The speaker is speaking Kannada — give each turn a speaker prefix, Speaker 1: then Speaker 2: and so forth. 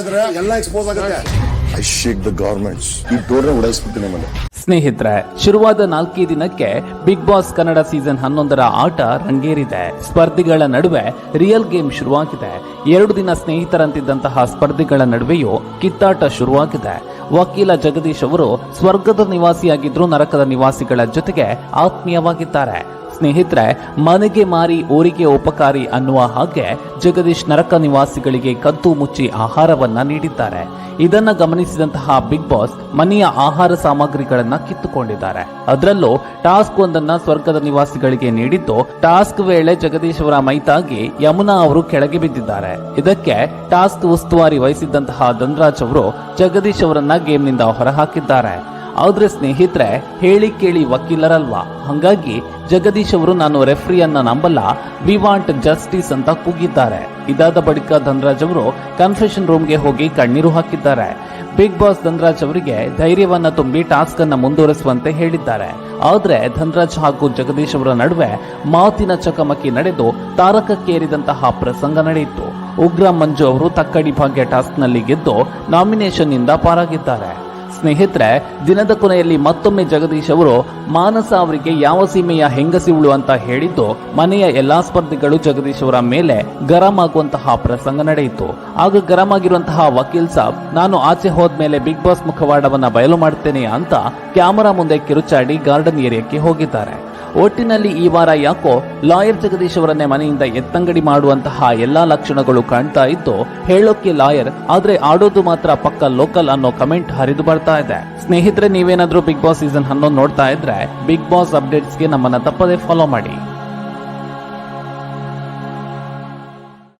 Speaker 1: ಇದ್ರೆ ಎಲ್ಲ ಎಕ್ಸ್ಪೋಸ್ ಆಗುತ್ತೆ. ಐ ಶೇಕ್ ದ ಗವರ್ಮೆಂಟ್ಸ್ ಈ ಡೋರ್ನ ಉಡಾಯಿಸ್ಬಿಡ್ತೀನಿ ನಿಮ್ಮನ್ನ
Speaker 2: ಸ್ನೇಹಿತರೆ ಶುರುವಾದ ನಾಲ್ಕೇ ದಿನಕ್ಕೆ ಬಿಗ್ ಬಾಸ್ ಕನ್ನಡ ಸೀಸನ್ ಹನ್ನೊಂದರ ಆಟ ರಂಗೇರಿದೆ. ಸ್ಪರ್ಧಿಗಳ ನಡುವೆ ರಿಯಲ್ ಗೇಮ್ ಶುರುವಾಗಿದೆ. ಎರಡು ದಿನ ಸ್ನೇಹಿತರಂತಿದ್ದಂತಹ ಸ್ಪರ್ಧಿಗಳ ನಡುವೆಯೂ ಕಿತ್ತಾಟ ಶುರುವಾಗಿದೆ. ವಕೀಲ ಜಗದೀಶ್ ಅವರು ಸ್ವರ್ಗದ ನಿವಾಸಿಯಾಗಿದ್ರು ನರಕದ ನಿವಾಸಿಗಳ ಜೊತೆಗೆ ಆತ್ಮೀಯವಾಗಿದ್ದಾರೆ. ಸ್ನೇಹಿತರೆ, ಮನೆಗೆ ಮಾರಿ ಊರಿಗೆ ಉಪಕಾರಿ ಅನ್ನುವ ಹಾಗೆ ಜಗದೀಶ್ ನರಕ ನಿವಾಸಿಗಳಿಗೆ ಕದ್ದು ಮುಚ್ಚಿ ಆಹಾರವನ್ನ ನೀಡಿದ್ದಾರೆ. ಇದನ್ನ ಗಮನಿಸಿದಂತಹ ಬಿಗ್ ಬಾಸ್ ಮನೆಯ ಆಹಾರ ಸಾಮಗ್ರಿಗಳನ್ನ ಕಿತ್ತುಕೊಂಡಿದ್ದಾರೆ. ಅದರಲ್ಲೂ ಟಾಸ್ಕ್ ಒಂದನ್ನ ಸ್ವರ್ಗದ ನಿವಾಸಿಗಳಿಗೆ ನೀಡಿದ್ದು, ಟಾಸ್ಕ್ ವೇಳೆ ಜಗದೀಶ್ ಅವರ ಮೈತಾಗಿ ಯಮುನಾ ಅವರು ಕೆಳಗೆ ಬಿದ್ದಿದ್ದಾರೆ. ಇದಕ್ಕೆ ಟಾಸ್ಕ್ ಉಸ್ತುವಾರಿ ವಹಿಸಿದ್ದಂತಹ ಧನ್ರಾಜ್ ಅವರು ಜಗದೀಶ್ ಅವರನ್ನ ಗೇಮ್ನಿಂದ ಹೊರಹಾಕಿದ್ದಾರೆ. ಆದ್ರೆ ಸ್ನೇಹಿತರೆ, ಹೇಳಿ ಕೇಳಿ ವಕೀಲರಲ್ವಾ? ಹಂಗಾಗಿ ಜಗದೀಶ್ ಅವರು ನಾನು ರೆಫ್ರಿಯನ್ನ ನಂಬಲ್ಲ ವಿ ವಾಂಟ್ ಜಸ್ಟಿಸ್ ಅಂತ ಕೂಗಿದ್ದಾರೆ. ಇದಾದ ಬಳಿಕ ಧನರಾಜ್ ಅವರು ಕನ್ಫೆಷನ್ ರೂಮ್ಗೆ ಹೋಗಿ ಕಣ್ಣೀರು ಹಾಕಿದ್ದಾರೆ. ಬಿಗ್ ಬಾಸ್ ಧನರಾಜ್ ಅವರಿಗೆ ಧೈರ್ಯವನ್ನ ತುಂಬಿ ಟಾಸ್ಕ್ ಅನ್ನ ಮುಂದುವರಿಸುವಂತೆ ಹೇಳಿದ್ದಾರೆ. ಆದ್ರೆ ಧನರಾಜ್ ಹಾಗೂ ಜಗದೀಶ್ ಅವರ ನಡುವೆ ಮಾತಿನ ಚಕಮಕಿ ನಡೆದು ತಾರಕಕ್ಕೇರಿದಂತಹ ಪ್ರಸಂಗ ನಡೆಯಿತು. ಉಗ್ರ ಮಂಜು ಅವರು ತಕ್ಕಡಿ ಭಾಗ್ಯ ಟಾಸ್ಕ್ನಲ್ಲಿ ಗೆದ್ದು ನಾಮಿನೇಷನ್ ಇಂದ ಪಾರಾಗಿದ್ದಾರೆ. ಸ್ನೇಹಿತರೆ, ದಿನದ ಕೊನೆಯಲ್ಲಿ ಮತ್ತೊಮ್ಮೆ ಜಗದೀಶ್ ಅವರು, ಮಾನಸ ಅವರಿಗೆ ಯಾವ ಸೀಮೆಯ ಹೆಂಗಸಿವಳು ಅಂತ ಹೇಳಿದ್ದು, ಮನೆಯ ಎಲ್ಲಾ ಸ್ಪರ್ಧಿಗಳು ಜಗದೀಶ್ ಅವರ ಮೇಲೆ ಗರಂ ಆಗುವಂತಹ ಪ್ರಸಂಗ ನಡೆಯಿತು. ಆಗ ಗರಂ ಆಗಿರುವಂತಹ ವಕೀಲ್ ಸಾಬ್, ನಾನು ಆಚೆ ಹೋದ್ಮೇಲೆ ಬಿಗ್ ಬಾಸ್ ಮುಖವಾಡವನ್ನ ಬಯಲು ಮಾಡ್ತೇನೆ ಅಂತ ಕ್ಯಾಮರಾ ಮುಂದೆ ಕಿರುಚಾಡಿ ಗಾರ್ಡನ್ ಏರಿಯಾಕ್ಕೆ ಹೋಗಿದ್ದಾರೆ. ಒಟ್ಟಿನಲ್ಲಿ ಈ ವಾರ ಯಾಕೋ ಲಾಯರ್ ಜಗದೀಶ್ ಅವರನ್ನೇ ಮನೆಯಿಂದ ಎತ್ತಂಗಡಿ ಮಾಡುವಂತಹ ಎಲ್ಲಾ ಲಕ್ಷಣಗಳು ಕಾಣ್ತಾ ಇತ್ತು. ಹೇಳೋಕೆ ಲಾಯರ್, ಆದ್ರೆ ಆಡೋದು ಮಾತ್ರ ಪಕ್ಕ ಲೋಕಲ್ ಅನ್ನೋ ಕಮೆಂಟ್ ಹರಿದು ಬರ್ತಾ ಇದೆ. ಸ್ನೇಹಿತರೆ, ನೀವೇನಾದ್ರೂ ಬಿಗ್ ಬಾಸ್ ಸೀಸನ್ ಹನ್ನೊಂದು ನೋಡ್ತಾ ಇದ್ರೆ ಬಿಗ್ ಬಾಸ್ ಅಪ್ಡೇಟ್ಸ್ಗೆ ನಮ್ಮನ್ನ ತಪ್ಪದೇ ಫಾಲೋ ಮಾಡಿ.